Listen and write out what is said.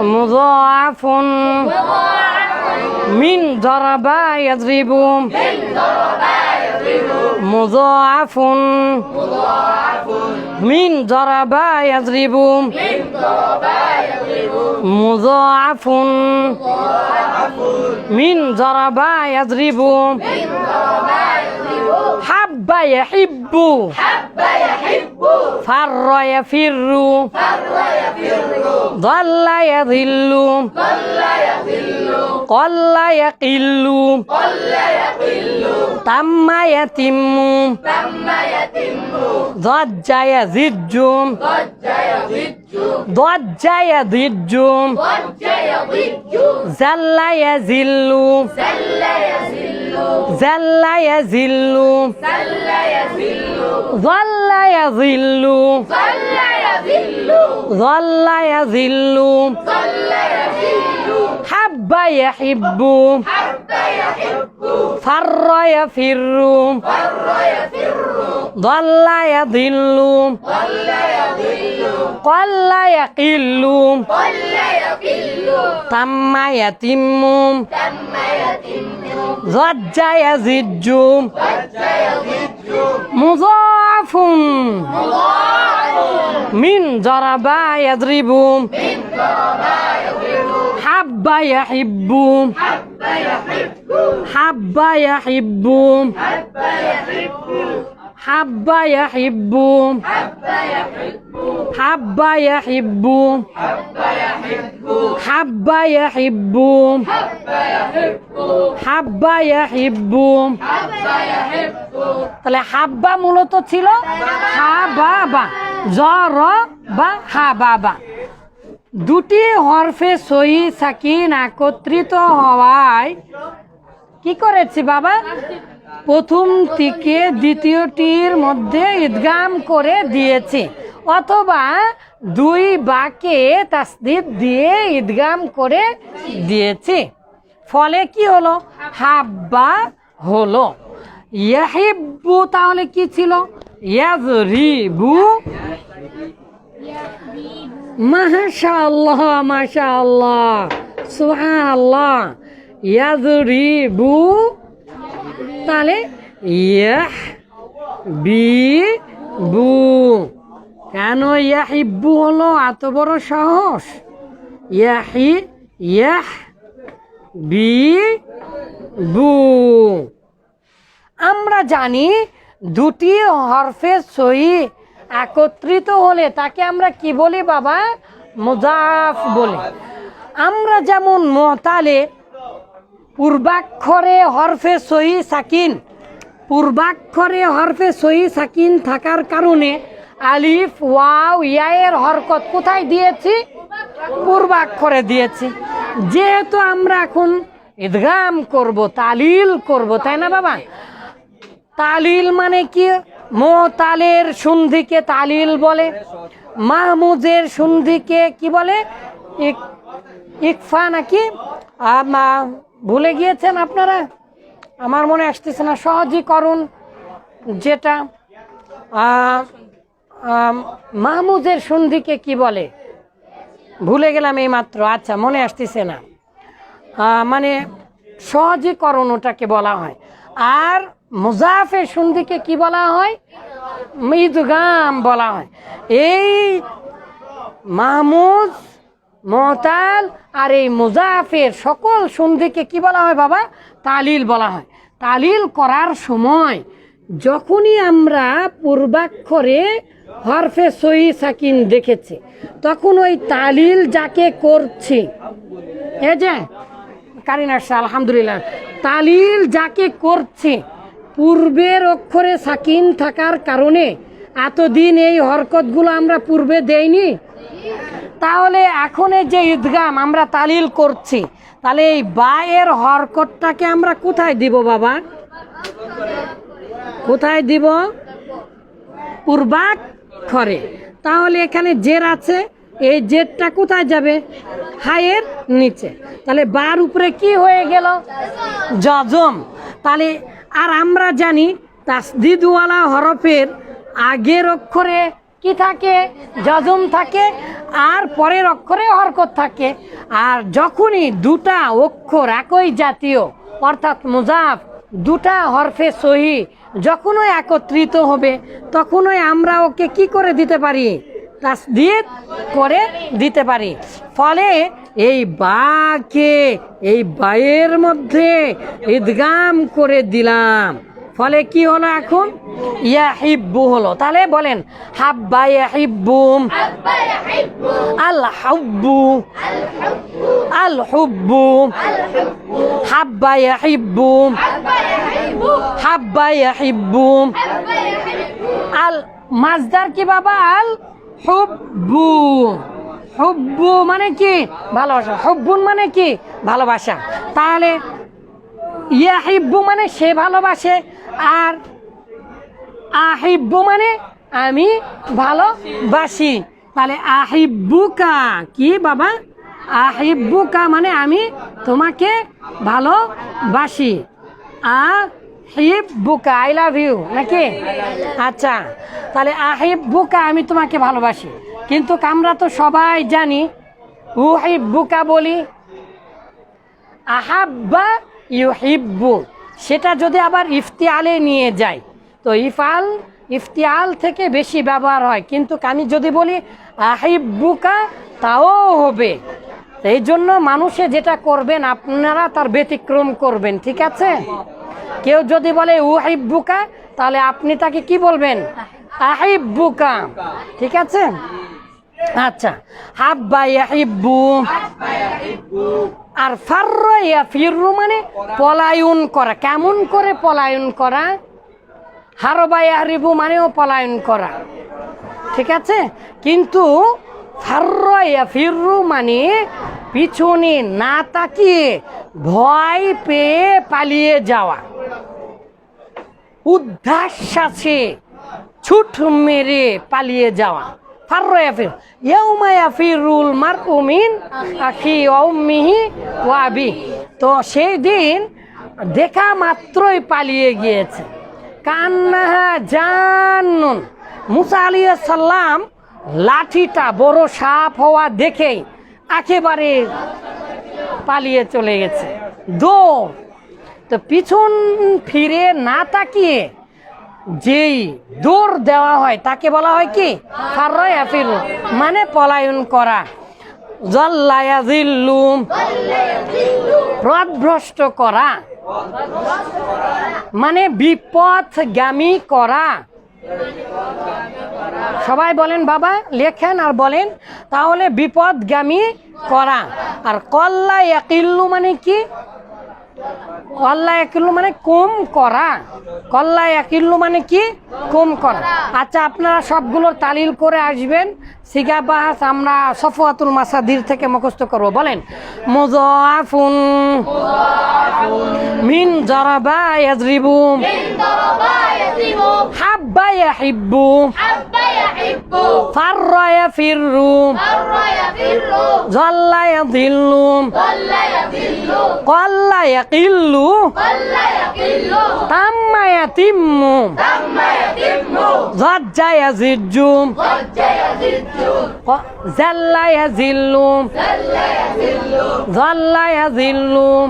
مضاعف من ضرب يضرب. مضاعف من ضرب يضرب. مضاعف من ضرب يضرب. حب يحب. فر يفر. فر يفر ضل يضل. قل يقل قل يقل. تم يتم. ضج يزج. ضج يضج. ضج يضج. زل يزل. زل يزل. زل يزل. زل يزل ظل يظل. ظل يظل. ظل يظل ظل يظل حب يحب. حب يحب فر يفر. فر يفر ظل يظل ضل يضل. قل يقل قل يقل. تم يتم ضج يزج مضاعف من ضرب يضرب حب يحب حب يحب حب يحب حب يحب حب يحب حب يحب তাহলে হাব্বা মূলত ছিল হা বা বা জ র বা হা বা বা দুটি হরফে সহি সাকিন একত্রিত হওয়ায় কি করেছি বাবা প্রথম থেকে দ্বিতীয়টির মধ্যে ঈদগাম করে দিয়েছি অথবা দুই বাকে তাসদিদ দিয়ে ঈদগাম করে দিয়েছি। ফলে কি হলো? হাব্বা হলো। ইয়াহিব্বু তাহলে কি ছিল? ইয়াজরিবু। মাশাআল্লাহ মাশাআল্লাহ। সুবহানাল্লাহ। ইয়াজরিবু। তাহলে ইয়াহ বি বু কেন ইয়াহিব্বু হলো এত বড় সাহস? ইয়াহি, ইয়াহ, বি, বু। আমরা জানি দুটি হরফে সহি একত্রিত হলে তাকে আমরা কি বলি বাবা? মুজাফ বলি। আমরা যেমন মহতালে পূর্বাক্ষরে হরফে সহি সাকিন, পূর্বাক্ষরে হরফে সহি সাকিন থাকার কারণে আলিফ, ওয়াও, ইয়ায়ের হরকত কোথায় দিয়েছি? পূর্বাক্ষরে দিয়েছি। যেহেতু আমরা এখন ইদগাম করব, তালিল করব, তাই না বাবা? তালিল মানে কি? মোতালের সন্ধিকে তালিল বলে মাহমুজের সন্ধিকে কি বলে? ইক- ইকফা নাকি? ভুলে গিয়েছেন আপনারা? আমার মনে আসতেছে না সহজীকরণ যেটা মাহমুজের সন্ধিকে কি বলে? ভুলে গেলাম এই মাত্র আচ্ছা মনে আসতেছে না। মানে সহজীকরণ ওটাকে বলা হয়। আর মুজাফের সন্ধিকে কি বলা হয়? মৃদগাম বলা হয়। এই মাহমুদ, মহতাল আর এই মুজাফের সকল সন্ধিকে কি বলা হয় বাবা? তালিল বলা হয়। তালিল করার সময় যখনই আমরা পূর্বাক্ষরে হরফে সহি সাকিন দেখেছি, তখন ওই তালিল যাকে করছি, এ যে, কারিনা শাহ, আলহামদুলিল্লাহ, তালিল যাকে করছে, পূর্বের অক্ষরে সাকিন থাকার কারণে এতদিন এই হরকতগুলো আমরা পূর্বে দেইনি। তাহলে এখন এই যে ঈদগাম আমরা তালিল করছি, তাহলে এই বায়ের হরকতটাকে আমরা কোথায় দিব বাবা? কোথায় দিব? উর্বাক পূর্বাক্ষরে তাহলে এখানে জের আছে। এই জেরটা কোথায় যাবে? হায়ের নিচে। তাহলে বার উপরে কি হয়ে গেল? জজম। তাহলে আর আমরা জানি তাসদিদওয়ালা হরফের আগের অক্ষরে কি থাকে? জজম থাকে। আর পরের অক্ষরে হরকত থাকে। আর যখনই দুটা অক্ষর একই জাতীয়, অর্থাৎ মুজাফ দুটা হরফে সহি, যখনই একত্রিত হবে, তখনই আমরা ওকে কি করে দিতে পারি? তাসদিদ করে দিতে পারি। ফলে এই বাকে, এই বায়ের মধ্যে ঈদগাম করে দিলাম। ফলে কি হলো এখন? ইয়া হিব্বু হলো। তাহলে বলেন, হাব্বা ইয়াহিব্বুম? আল হাব্বু? আল হুব্বু? হাব্বা ইয়াহিব্বুম? হাব্বা ইয়াহিব্বুম। আল মাজদার কি বাবা? আল হুব্বু হুব্বু মানে কি? ভালোবাসা। হুব্বুন মানে কি? ভালোবাসা। তাহলে ইয়াহিব্বু মানে সে ভালোবাসে আর আহিব্বু মানে আমি ভালোবাসি। তাহলে আহিব্বুকা কি বাবা? আহিব্বুকা মানে আমি তোমাকে ভালোবাসি। আহিব্বুকা আই লাভ ইউ নাকি? আচ্ছা তাহলে আহিব্বুকা আমি তোমাকে ভালোবাসি, কিন্তু আমরা তো সবাই জানি, উহিব্বুকা বলি, আহাব্বা ইউহিব্বু, সেটা যদি আবার ইফতিয়ালে নিয়ে যায়, তো ইফাল, ইফতিয়াল থেকে বেশি ব্যবহার হয়, কিন্তু আমি যদি বলি আহিব্বুকা, তাও হবে। এই জন্য মানুষে যেটা করবেন, আপনারা তার ব্যতিক্রম করবেন, ঠিক আছে? কেউ যদি বলে উহিব্বুকা, তাহলে আপনি তাকে কি বলবেন? আহিব্বুকা। ঠিক আছে? আচ্ছা। হাব্বা ইয়াহিব্বু। আর ফার্র ইয়াফিরু মানে পলায়ন করা। কেমন করে পলায়ন করা? হারবা ইয়াহরিবু মানেও পলায়ন করা। ঠিক আছে? কিন্তু ফার্র ইয়াফিরু মানে পিছনে না তাকিয়ে ভয় পেয়ে পালিয়ে যাওয়া। উদ্ধাস আছে ছুট মেরে পালিয়ে যাওয়া। আখি ওয়া উম্মিহি ওয়া আবি। তো সেই দিন দেখা মাত্রই পালিয়ে গিয়েছে। কান্নাহা জান্নুন মুসা আলাইহিস সালাম লাঠিটা বড় সাপ হওয়া দেখেই একেবারে পালিয়ে চলে গেছে। দৌড়। তো পিছন ফিরে না তাকিয়ে যেই দৌড় দেওয়া হয়, তাকে বলা হয় কি? ফারয় আফিরু মানে পলায়ন করা। জল্লায়াজিল্লুম পথভ্রষ্ট করা। মানে বিপথগামী করা। সবাই বলেন, বাবা, লেখেন আর বলেন, তাহলে বিপদগামী করা। আর কল্লা মানে কি? কল্লা একিল্লু মানে কম করা। কল্লা একিল্লু মানে কি? কম করা। আচ্ছা আপনারা সবগুলোর তালিল করে আসবেন। সিগা বাহাস আমরা সফওয়াতুল মাসাদির থেকে মুখস্থ করব। বলেন মুজাফুন। মিন জরাবা ইয়াজরিবু। হাব্বা ইয়াহিব্বু। ফাররা ইয়াফিরু জল্লা কল্লা ইয়াকিল্লু। তাম্মা ইয়াতিম্মু। জজ্জা ইয়াজিজ্জু জাল্লা ইয়াজিল্লু জাল্লা ইয়াজিল্লু